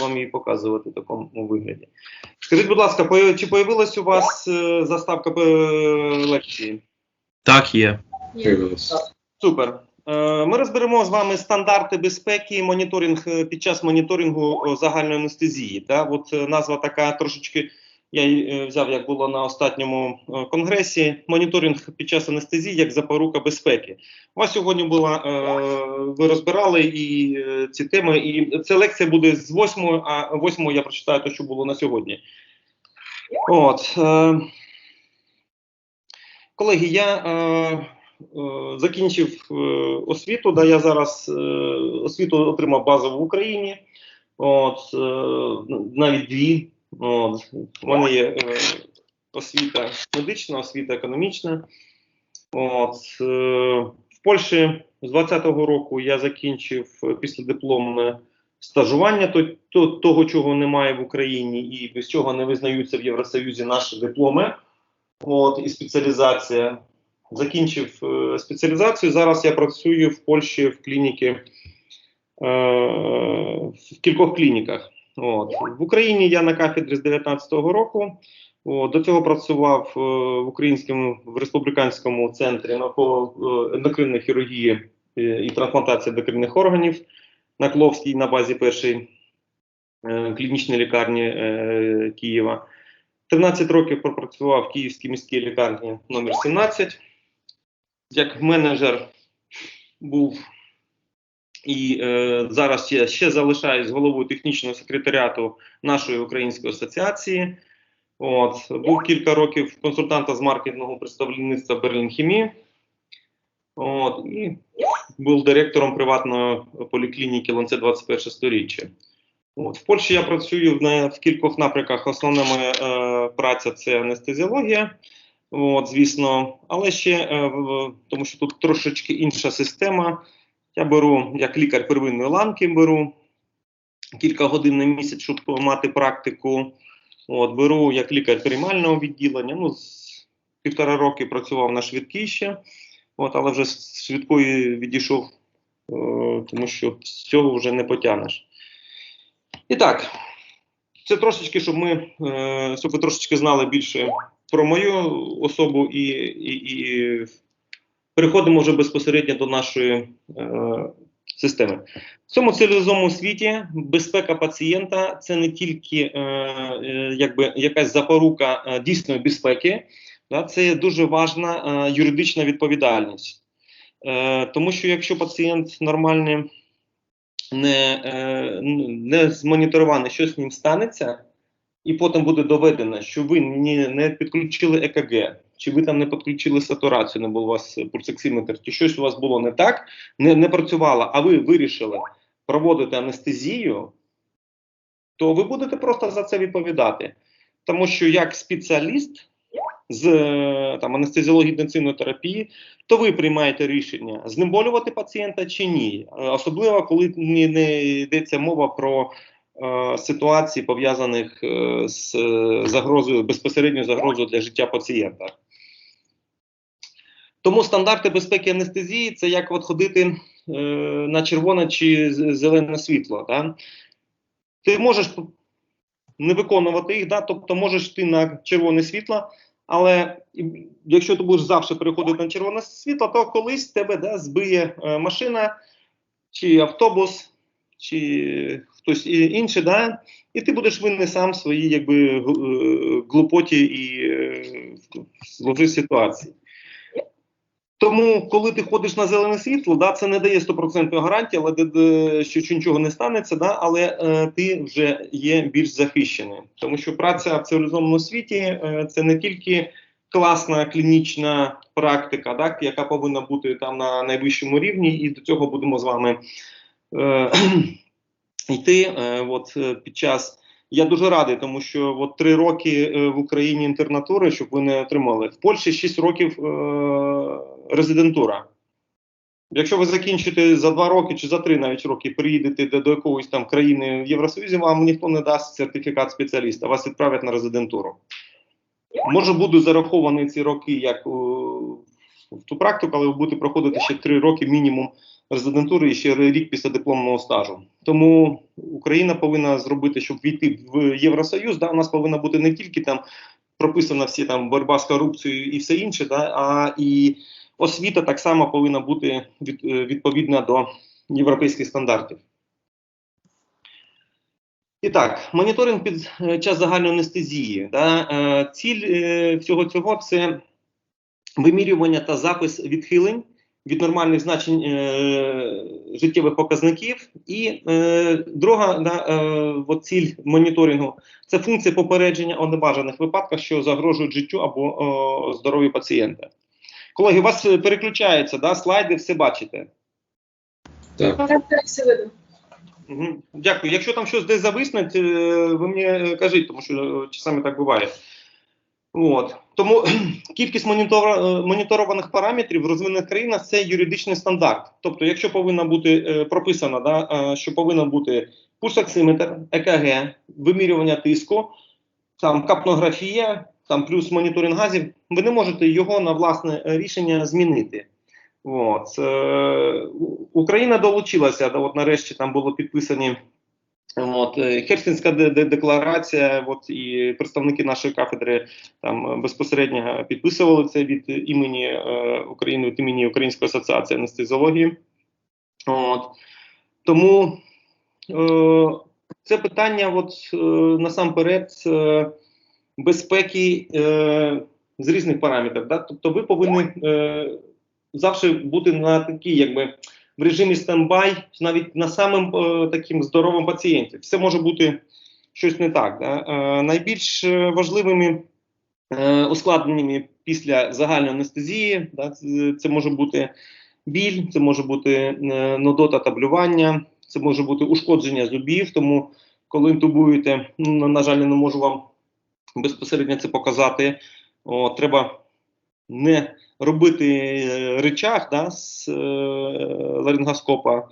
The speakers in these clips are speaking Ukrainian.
вам її показувати в такому вигляді. Скажіть, будь ласка, по- чи появилась у вас е, заставка лекції? Так, є. Супер. Е, Ми розберемо з вами стандарти безпеки і моніторинг е, під час моніторингу загальної анестезії. Та? От назва така трошечки. Я е, взяв, як було на останньому е, конгресі. Моніторинг під час анестезії як запорука безпеки. У вас сьогодні була е, ви розбирали і ці теми. І ця лекція буде з 8, а 8 я прочитаю те, що було на сьогодні. От. Колеги, я закінчив освіту. Да, я зараз освіту отримав базову в Україні. От, навіть дві. От, у мене є е, освіта медична, освіта економічна. От, е, в Польщі з 20-го року я закінчив е, післядипломне стажування, то, то, того, чого немає в Україні, і без чого не визнаються в Євросоюзі наші дипломи. От, і спеціалізація. Закінчив е, спеціалізацію. Зараз я працюю в Польщі в клініці, е, в кількох клініках. От. В Україні я на кафедрі з 19-го року. От, до цього працював е, в українському в республіканському центрі навколо е, ендокринної хірургії е, і трансплантації ендокринних органів на Кловській на базі першої е, клінічної лікарні е, Києва. 13 років пропрацював в Київській міській лікарні номер 17 Як менеджер був і е, зараз я ще залишаюсь головою технічного секретаріату нашої української асоціації. От, був кілька років консультанта з маркетингу представництва Берлін Хімі. От, і був директором приватної поліклініки Ланце 21 сторіччя. От, в Польщі я працюю в, в кількох напрямках. Основна моя е, праця це анестезіологія. От, звісно, але ще е, тому, що тут трошечки інша система. Я беру як лікар первинної ланки, беру кілька годин на місяць, щоб мати практику. От, беру як лікар приймального відділення. Ну, з півтора роки працював на швидкій ще, от, але вже з швидкої відійшов, е, тому що з цього вже не потягнеш. І так, це трошечки, щоб ми е, щоб ви трошечки знали більше про мою особу і, і, і переходимо вже безпосередньо до нашої е, системи. В цьому цивілізованому світі безпека пацієнта це не тільки е, е, якби якась запорука е, дійсної безпеки, да, це дуже важна е, юридична відповідальність. Е, тому що якщо пацієнт нормальний не, е, не змоніторований, що з ним станеться, і потім буде доведено, що ви не, не підключили ЕКГ, чи ви там не підключили сатурацію, не був у вас пульсоксиметр, чи щось у вас було не так, не, не працювало, а ви вирішили проводити анестезію, то ви будете просто за це відповідати. Тому що як спеціаліст з е, там, анестезіології інтенсивної терапії, то ви приймаєте рішення знеболювати пацієнта чи ні. Е, Особливо, коли не, не йдеться мова про е, ситуації, пов'язаних е, з загрозою, безпосередньо загрозою для життя пацієнта. Тому стандарти безпеки анестезії це як от ходити е, на червоне чи зелене світло. Да? Ти можеш не виконувати їх, да? тобто можеш ти на червоне світло, але якщо ти будеш завжди переходити на червоне світло, то колись тебе да, збиє е, машина, чи автобус, чи хтось інший, да? і ти будеш винний сам в своїй якби, е, глупоті і е, зложи ситуації. Тому, коли ти ходиш на зелене світло, да, це не дає стопроцентної гарантії, але що нічого не станеться, да, але е, ти вже є більш захищений. Тому що праця в цивілізованому світі е, це не тільки класна клінічна практика, да, яка повинна бути там на найвищому рівні, і до цього будемо з вами е, йти. Е, от, е, під час я дуже радий, тому що от три роки е, в Україні інтернатури, щоб ви не отримали. В Польщі 6 років е, резидентура. Якщо ви закінчите за два роки чи за три навіть роки, приїдете до, якоїсь там країни в Євросоюзі, вам ніхто не дасть сертифікат спеціаліста, вас відправлять на резидентуру. Може будуть зараховані ці роки як у, в ту практику, але ви будете проходити ще три роки мінімум резидентури і ще рік після дипломного стажу. Тому Україна повинна зробити, щоб війти в Євросоюз. Да, у нас повинна бути не тільки там прописана всі там боротьба з корупцією і все інше, да, а і освіта так само повинна бути е, відповідна до європейських стандартів. І так, моніторинг під е, час загальної анестезії. Да, е, ціль е, всього цього це вимірювання та запис відхилень від нормальних значень е, життєвих показників. І е, друга да, е, от ціль моніторингу це функція попередження у небажаних випадках, що загрожують життю або о, здоров'ю пацієнта. Колеги, у вас е, переключається, да, слайди, все бачите. Так. Все видно. Дякую. Якщо там щось десь зависне, ви мені е, кажіть, тому що е, часами так буває. От. Тому кількість моніторованих параметрів в розвинених країнах це юридичний стандарт. Тобто, якщо повинна бути е, прописано, да, е, що повинен бути пульсоксиметр, ЕКГ, вимірювання тиску, там капнографія, там плюс моніторинг газів, ви не можете його на власне е, рішення змінити. От. Е, Україна долучилася, от нарешті там було підписані От, е, де- декларація, от, і представники нашої кафедри там е, безпосередньо підписували це від імені е, України, від імені Української асоціації анестезіології. От. Тому е, це питання, от, е, насамперед, е, безпеки е, з різних параметрів. Да? Тобто ви повинні е, завжди бути на такій, якби в режимі стендбай, навіть на самим е, таким здоровим пацієнті. Все може бути щось не так. Да? Е, найбільш е, важливими е, ускладненнями після загальної анестезії, да, це, це може бути біль, це може бути е, нудота та блювання, це може бути ушкодження зубів. Тому, коли інтубуєте, ну, на жаль, не можу вам безпосередньо це показати. О, треба не робити е, речах да, з е, ларингоскопа,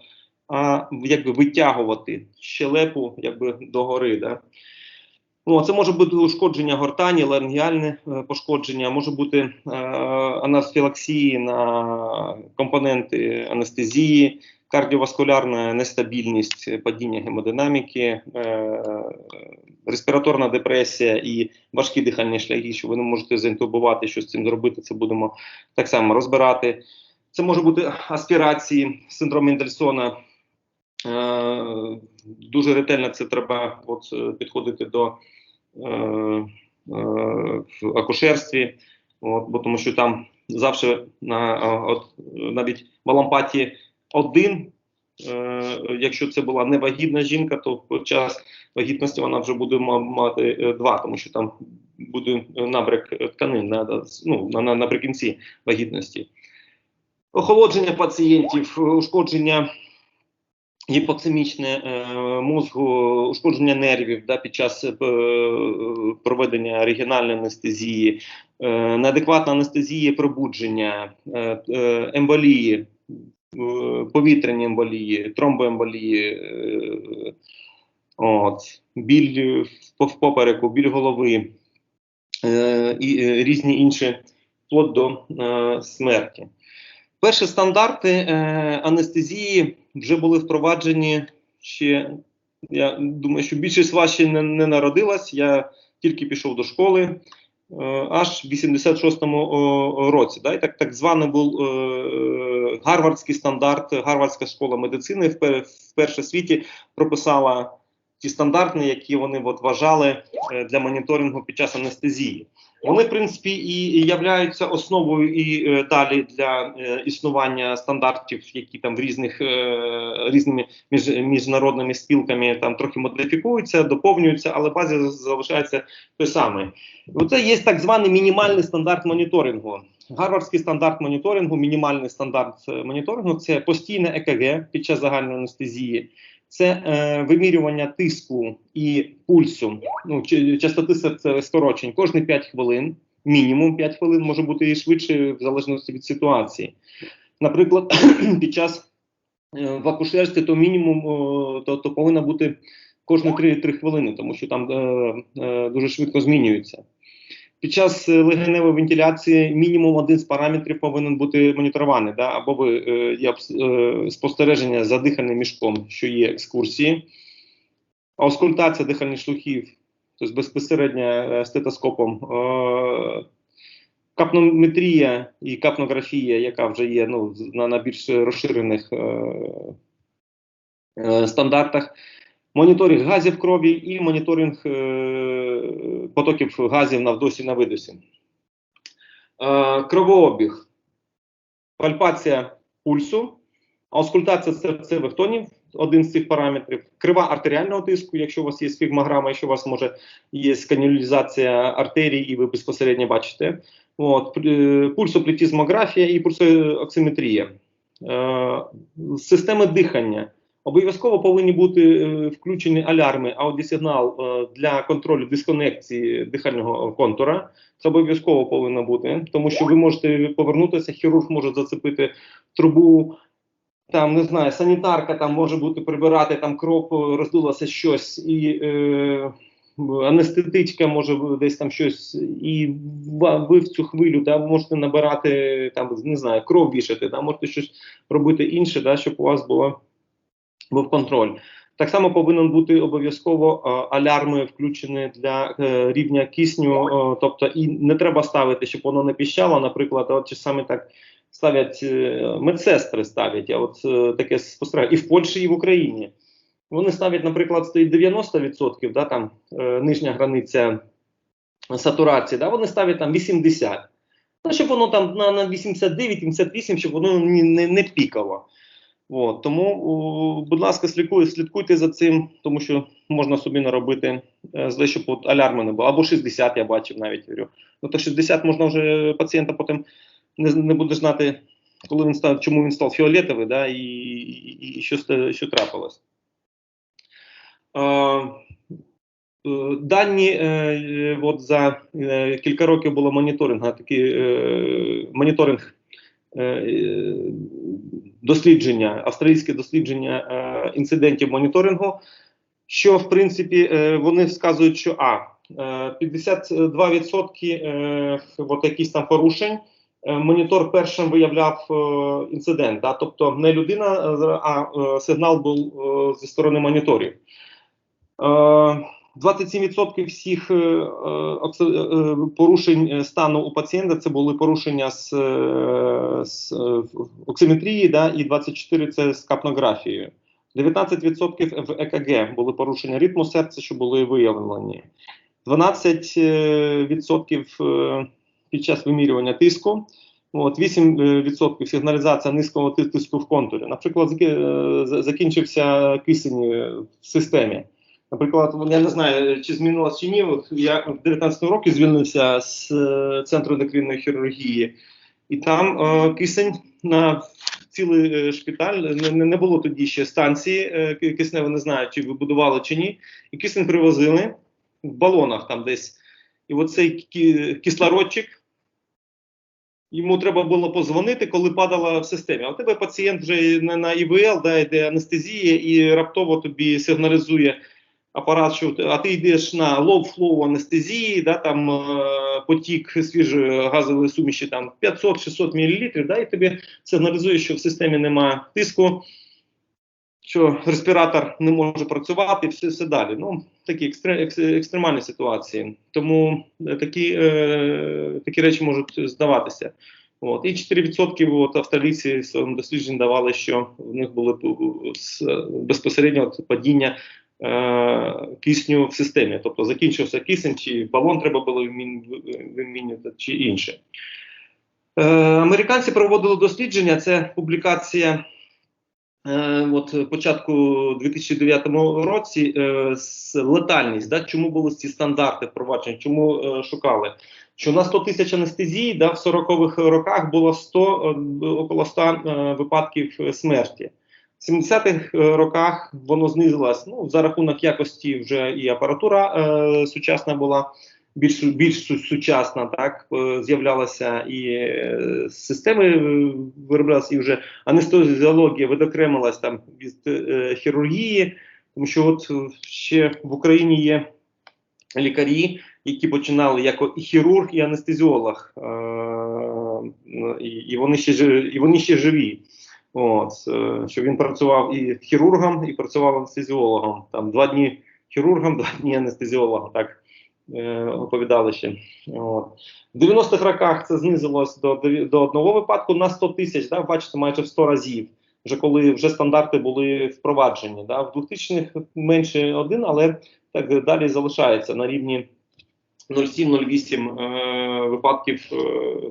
а якби витягувати щелепу якби, догори. Да. О, це може бути ушкодження гортані, ларингіальне е, пошкодження, може бути е, анафілаксії на компоненти анестезії, кардіоваскулярна нестабільність, падіння гемодинаміки, е, респіраторна депресія і важкі дихальні шляхи, що ви не можете заінтубувати, що з цим зробити, це будемо так само розбирати. Це може бути аспірації, синдром Мендельсона. Е, дуже ретельно це треба от, підходити до е, е, в акушерстві, от, бо тому що там завжди на, е, от, навіть в алампаті один, е, якщо це була невагітна жінка, то під час вагітності вона вже буде мати е, два, тому що там буде набряк тканин ну, на, на, наприкінці вагітності. Охолодження пацієнтів, ушкодження гіпоксимічне е, мозку, ушкодження нервів да, під час проведення регіональної анестезії, неадекватна анестезія пробудження, емболії, повітряні емболії, тромбоемболії, е, от, біль в попереку, біль голови е, і е, різні інші вплоть до е, смерті. Перші стандарти е, анестезії вже були впроваджені ще. Я думаю, що більшість вас ще не, не народилась. Я тільки пішов до школи е, аж в 86-му році. Да? І так, так званий був е, гарвардський стандарт, Гарвардська школа медицини впер, вперше в світі прописала ті стандарти, які вони от, вважали е, для моніторингу під час анестезії. Вони, в принципі, і являються основою і е, далі для е, існування стандартів, які там в різних е, різними між, міжнародними спілками там трохи модифікуються, доповнюються, але база залишається той самий. Оце є так званий мінімальний стандарт моніторингу. Гарвардський стандарт моніторингу, мінімальний стандарт моніторингу це постійне ЕКГ під час загальної анестезії. Це е, вимірювання тиску і пульсу, ну частоти серце- скорочень кожні 5 хвилин, мінімум 5 хвилин, може бути і швидше, в залежності від ситуації. Наприклад, під час е, в то мінімум о, то, то повинна бути кожні 3, 3 хвилини, тому що там е, е, дуже швидко змінюється. Під час е, легеневої вентиляції мінімум один з параметрів повинен бути моніторований, да? або ви, е, є е, спостереження за дихальним мішком, що є екскурсії, аускультація дихальних шлухів, тобто безпосередньо е, стетоскопом, е, капнометрія і капнографія, яка вже є ну, на, на більш розширених е, е, стандартах. Моніторинг газів крові і моніторинг е, потоків газів на вдосі на видосі. Е, кровообіг, пальпація пульсу, аускультація серцевих тонів, один з цих параметрів, крива артеріального тиску, якщо у вас є сфігмограма, якщо у вас може є каналізація артерій, і ви безпосередньо бачите. От, е, пульсоплетізмографія і пульсооксиметрія. Е, системи дихання. Обов'язково повинні бути е, включені алярми, аудіосигнал е, для контролю дисконекції дихального контура. Це обов'язково повинно бути, тому що ви можете повернутися, хірург може зацепити трубу, там не знаю, санітарка там може бути прибирати там кров, е, роздулося щось, і е, анестетичка може десь там щось, і ви в цю хвилю да, можете набирати там, не знаю, кров вішати, да, можете щось робити інше, да, щоб у вас було був контроль. Так само повинен бути обов'язково е, алярми включені для е, рівня кисню, е, тобто і не треба ставити, щоб воно не піщало. Наприклад, от чи саме так ставлять медсестри ставлять. Я от таке спостерігаю і в Польщі, і в Україні. Вони ставлять, наприклад, стоїть 90%, да, там нижня границя сатурації, да, вони ставлять там 80%. Ну, щоб воно там на, на 89-88, щоб воно не, не, не пікало. От, тому, будь ласка, слідкуйте, слідкуйте за цим, тому що можна собі наробити е, зле, щоб алярми не було. Або 60, я бачив навіть. Говорю. Ну то 60 можна вже пацієнта потім не, не буде знати, коли він став, чому він став фіолетовий, да, і, і, і що, що трапилось. Е, е, Дані е, е, от за е, кілька років було моніторинг, такий е, моніторинг е, е, дослідження, австралійське дослідження е, інцидентів моніторингу, що в принципі е, вони вказують, що а е, 52% е, от якісь там порушень. е, Монітор першим виявляв е, інцидент, да? тобто не людина, а е, сигнал був е, зі сторони моніторів. Е, 27% всіх е, е, е, порушень стану у пацієнта це були порушення з, з оксиметрії, да, і 24% це з капнографією. 19% в ЕКГ були порушення ритму серця, що були виявлені. 12% е, під час вимірювання тиску. От, 8% сигналізація низького тиску в контурі. Наприклад, закінчився кисень в системі. Наприклад, я не знаю, чи змінилось чи ні. От я в 19 році звільнився з е, центру ендокринної хірургії, і там е, кисень на цілий е, шпиталь не, не- було тоді ще станції е, ки- кисневої, не знаю, чи вибудували чи ні. І кисень привозили в балонах там десь. І оцей кі- кислородчик. Йому треба було позвонити, коли падала в системі. А у тебе пацієнт вже не на ІВЛ, да, йде анестезія, і раптово тобі сигналізує апарат, що а ти йдеш на flow анестезії, да, там е, потік свіжої газової суміші там 500-600 мл, да, і тобі сигналізує, що в системі немає тиску, що респіратор не може працювати, і все, все далі. Ну, такі екстре, екстремальні ситуації. Тому е, такі, е, такі речі можуть здаватися. От. І 4% от, австралійці в своєму дослідженні давали, що в них було е, безпосередньо падіння е, кисню в системі. Тобто закінчився кисень, чи балон треба було вимін- вимінювати, чи інше. Е, американці проводили дослідження, це публікація е, от, початку 2009 році з летальність, да, чому були ці стандарти впроваджені, чому шукали. Що на 100 тисяч анестезій да, в 40-х роках було 100, е, около 100 е, випадків смерті. В 70-х е, роках воно знизилось ну, за рахунок якості вже і апаратура е, сучасна була більш, більш сучасна, так е, з'являлася і е, системи е, вироблялися, і вже анестезіологія видокремилась там від е, хірургії, тому що от е, ще в Україні є лікарі, які починали як і хірург, і анестезіолог, е, і, і, вони ще, і вони ще живі. От, е, що він працював і хірургом, і працював анестезіологом. Там два дні хірургом, два дні анестезіологом, так е, оповідали ще. От. В 90-х роках це знизилось до, до одного випадку на 100 тисяч, да, бачите, майже в 100 разів. Вже коли вже стандарти були впроваджені. Да. В 2000-х менше один, але так далі залишається на рівні 0,7-0,8 е, випадків е,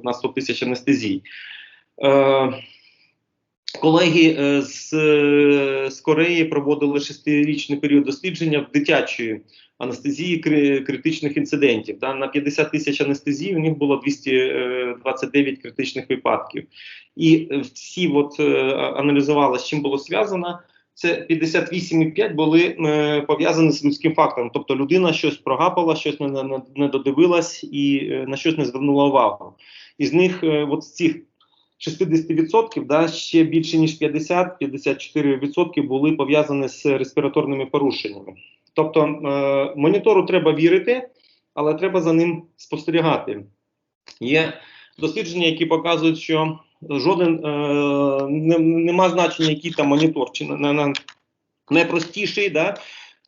на 100 тисяч анестезій. Е, колеги е, з, е, з Кореї проводили шестирічний період дослідження в дитячої анестезії критичних інцидентів. Да? На 50 тисяч анестезій у них було 229 критичних випадків. І е, всі от, е, аналізували, з чим було зв'язано. Це 58,5 були е, пов'язані з людським фактором. Тобто людина щось прогапала, щось не, не, не додивилась і е, на щось не звернула увагу. Із них, е, от з цих 60%, да, ще більше ніж 50-54% були пов'язані з респіраторними порушеннями. Тобто е, монітору треба вірити, але треба за ним спостерігати. Є дослідження, які показують, що жоден е, не, нема значення, який там монітор, чи на, на, на найпростіший, да,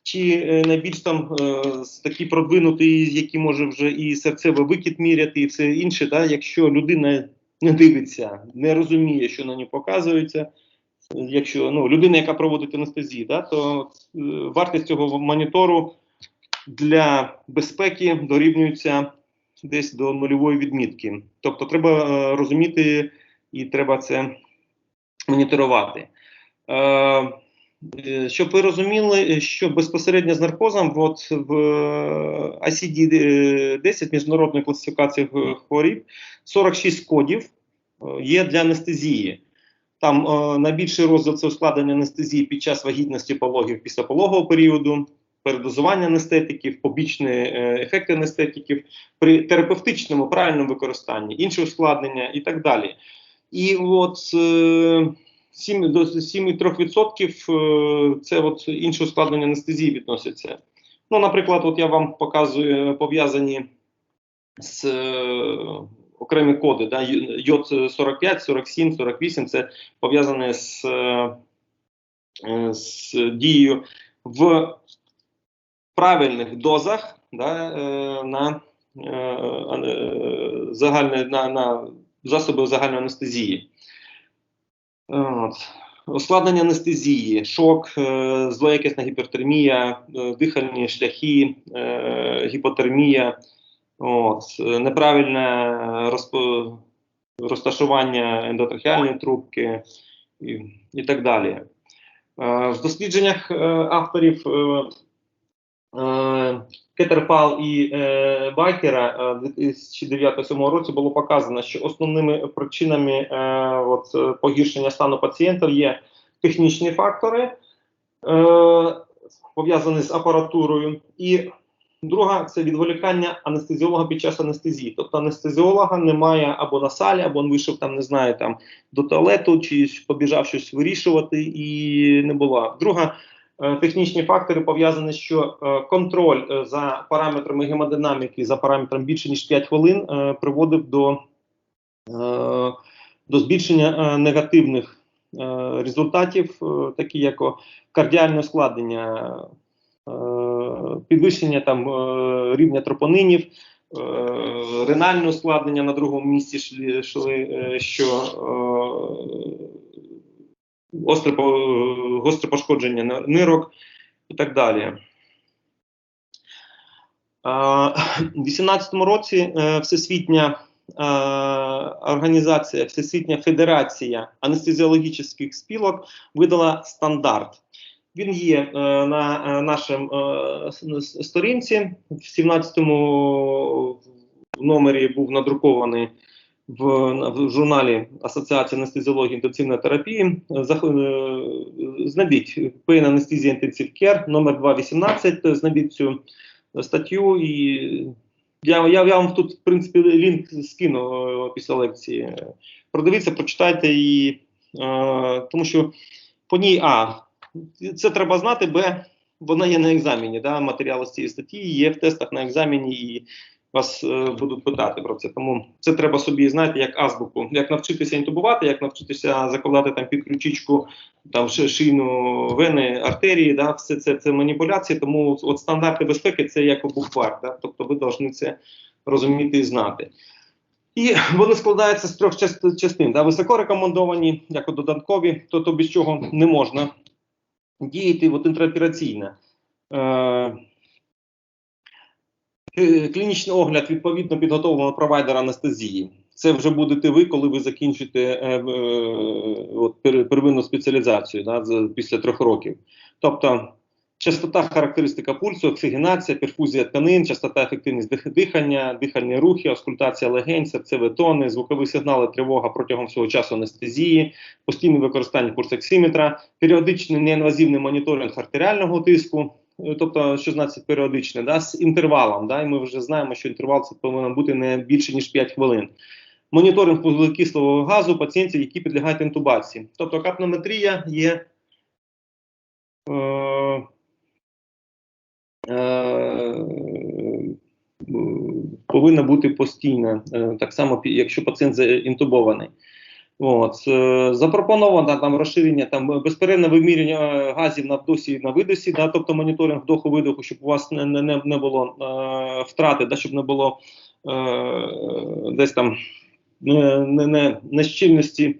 чи е, найбільш там е, такий продвинутий, який може вже і серцевий викид міряти, і все інше. Да, якщо людина не дивиться, не розуміє, що на ній показується. Якщо ну, людина, яка проводить анестезію, да, то е, вартість цього монітору для безпеки дорівнюється десь до нульової відмітки. Тобто треба е, розуміти і треба це моніторувати. Е, щоб ви розуміли, що безпосередньо з наркозом, от в ICD-10 міжнародної класифікації хворіб 46 кодів е, є для анестезії. Там е, найбільший розділ це ускладнення анестезії під час вагітності пологів після пологового періоду, передозування анестетиків, побічні е, ефекти анестетиків при терапевтичному правильному використанні, інші ускладнення і так далі. І от е, 7, до 7,3% е, це от інші ускладнення анестезії відносяться. Ну, наприклад, от я вам показую е, пов'язані з е, окремі коди, да, йод 45, 47, 48, це пов'язане з, е, з дією в правильних дозах да, на, е, загальне, на, на засоби загальної анестезії. От. Ускладнення анестезії, шок, е, злоякісна гіпертермія, е, дихальні шляхи, е, гіпотермія, от, неправильне розташування ендотрахеальної трубки і, і так далі. В дослідженнях авторів е, е, і е, Бакера е, 2009-2007 році було показано, що основними причинами е, от, е, погіршення стану пацієнта є технічні фактори, е, пов'язані з апаратурою, і друга це відволікання анестезіолога під час анестезії. Тобто анестезіолога немає або на салі, або він вийшов там, не знаю, там до туалету, чи побіжав щось вирішувати, і не було. Друга Е, Технічні фактори пов'язані, що е, контроль е, за параметрами гемодинаміки за параметром більше ніж 5 хвилин е, приводив до, е, до збільшення е, негативних е, результатів, е, такі як кардіальне ускладнення, е, підвищення там е, рівня тропонинів, е, ренальне ускладнення на другому місці е, що е, гостре, по- гостре пошкодження нирок і так далі. У 2018 році е, Всесвітня е, організація, Всесвітня Федерація анестезіологічних спілок видала стандарт. Він є е, на нашому сторінці. В 17-му номері був надрукований в, в журналі Асоціації анестезіології інтенсивної терапії. Зах- е, Знайдіть Pain Anesthesia Intensive Care номер 218, знайдіть цю статтю і я, я, я вам тут, в принципі, лінк скину е, після лекції. Продивіться, прочитайте і е, тому що по ній А. Це треба знати, Б. вона є на екзамені. Да? Матеріали з цієї статті є в тестах на екзамені, і вас е, будуть питати про це. Тому це треба собі знаєте, як азбуку, як навчитися інтубувати, як навчитися закладати там під ключичку там ши- шийну вени, артерії. Да? Все це, це маніпуляції. Тому от стандарти безпеки це як буквар. Да? Тобто ви повинні це розуміти і знати. І вони складаються з трьох част- частин. Да? Високо рекомендовані, як додаткові, тобто без чого не можна діяти от інтраопераційно. Е, Клінічний огляд відповідно підготовленого провайдера анестезії. Це вже будете ви, коли ви закінчите е, е, от, первинну спеціалізацію да, після трьох років. Тобто частота, характеристика пульсу, оксигенація, перфузія тканин, частота ефективність дихання, дихальні рухи, аскультація легень, серцеві тони, звукові сигнали, тривога протягом всього часу анестезії, постійне використання пульсоксиметра, періодичний неінвазивний моніторинг артеріального тиску. Е, Тобто, що значить періодичне, да, з інтервалом. Да, і ми вже знаємо, що інтервал це повинен бути не більше ніж 5 хвилин. Моніторинг вуглекислого газу пацієнтів, які підлягають інтубації. Тобто капнометрія є е, е, повинна бути постійна, е, так само, якщо пацієнт заінтубований. От, е, запропоновано там розширення, там безперервне вимірювання е, газів на вдосі і на видосі, да, тобто моніторинг вдоху-видоху, щоб у вас не, не, не- було е, втрати, да, щоб не було е, десь там не, не, нещільності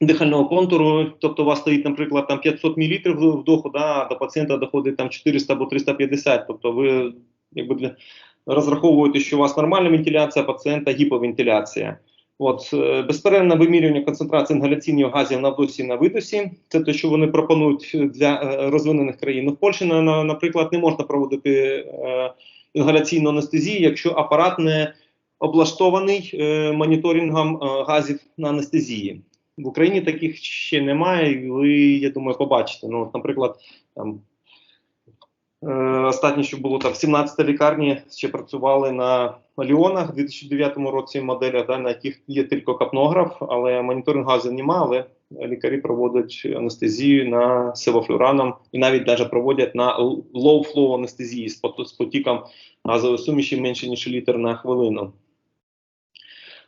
дихального контуру. Тобто у вас стоїть, наприклад, там 500 мл вдоху, да, а до пацієнта доходить там 400 або 350. Тобто ви якби розраховуєте, що у вас нормальна вентиляція, а пацієнта гіповентиляція. От е, безперервне вимірювання концентрації інгаляційних газів на вдосі на видосі. Це те, що вони пропонують для е, розвинених країн. Ну, В Польщі, на- на- наприклад, не можна проводити е, інгаляційну анестезію, якщо апарат не облаштований моніторингом газів на анестезії. В Україні таких ще немає, ви, я думаю, побачите. Ну, наприклад, там Останнє, що було там 17 лікарні, ще працювали на Ліонах в 2009 році моделях, да, на яких є тільки капнограф, але моніторинг газу немає, але лікарі проводять анестезію на севофлюраном і навіть даже проводять на low-flow анестезії з потіком газової суміші менше, ніж літр на хвилину.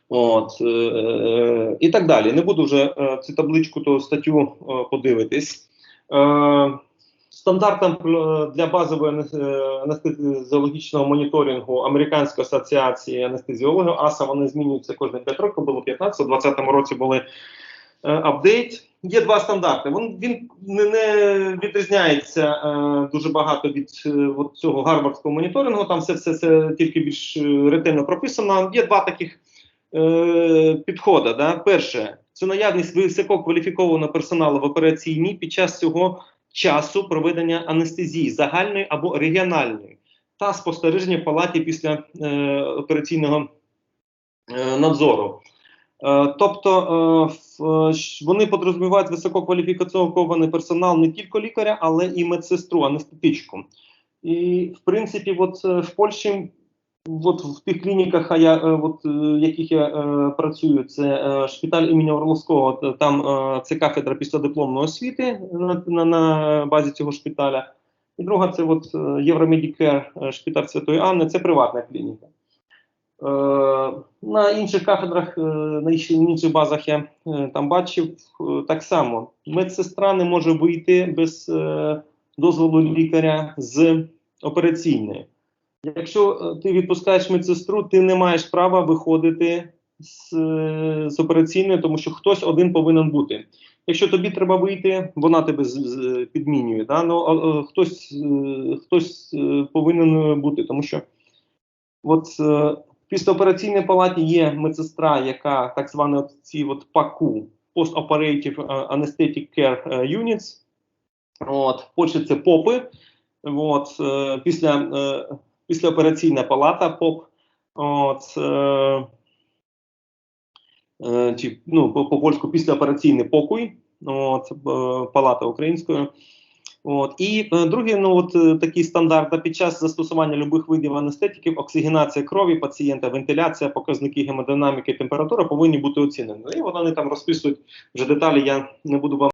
От, е, е, і так далі. Не буду вже е, цю табличку, то статтю е, подивитись. Е, Стандартом е, для базового е, анестезіологічного моніторингу Американської асоціації анестезіологів АСА вони змінюються кожні 5 років, було 15, у 2020 році були е, апдейт. Є два стандарти. Він, він не, відрізняється е, дуже багато від е, цього гарвардського моніторингу. Там все, все, все тільки більш ретельно прописано. Є два таких е, підходи. Да? Перше, це наявність висококваліфікованого персоналу в операційній під час цього часу проведення анестезії загальної або регіональної та спостереження в палаті після е, операційного е, надзору. Е, тобто е, е, вони подрозумівають висококваліфікований персонал не тільки лікаря, але і медсестру, анестетичку. І в принципі, от е, в Польщі, от в тих клініках, а я, е, от, е, яких я е, працюю, це е, шпиталь імені Орловського, там е, це кафедра післядипломної освіти на, на, на базі цього шпиталя. І друга це от е, Євромедікер, е, шпиталь Святої Анни, це приватна клініка. Е, на інших кафедрах, е, на інших базах я е, там бачив е, так само. Медсестра не може вийти без е, дозволу лікаря з операційної. Якщо е, ти відпускаєш медсестру, ти не маєш права виходити з, з операційної, тому що хтось один повинен бути. Якщо тобі треба вийти, вона тебе підмінює. Да? Ну, а, е, хтось, е, хтось повинен бути, тому що от в післяопераційній палаті є медсестра, яка так звана ці от ПАКУ Post-Operative Anesthetic Care Units. От, Польщі це ПОПи. От, після, післяопераційна палата ПОП. От, е, е, чи, ну, по, по польську післяопераційний покой. От, е, палата українською. От. І е, другий ну, от, е, такий стандарт да, під час застосування любих видів анестетиків, оксигенація крові пацієнта, вентиляція, показники гемодинаміки, температура повинні бути оцінені. І вони там розписують вже деталі, я не буду вам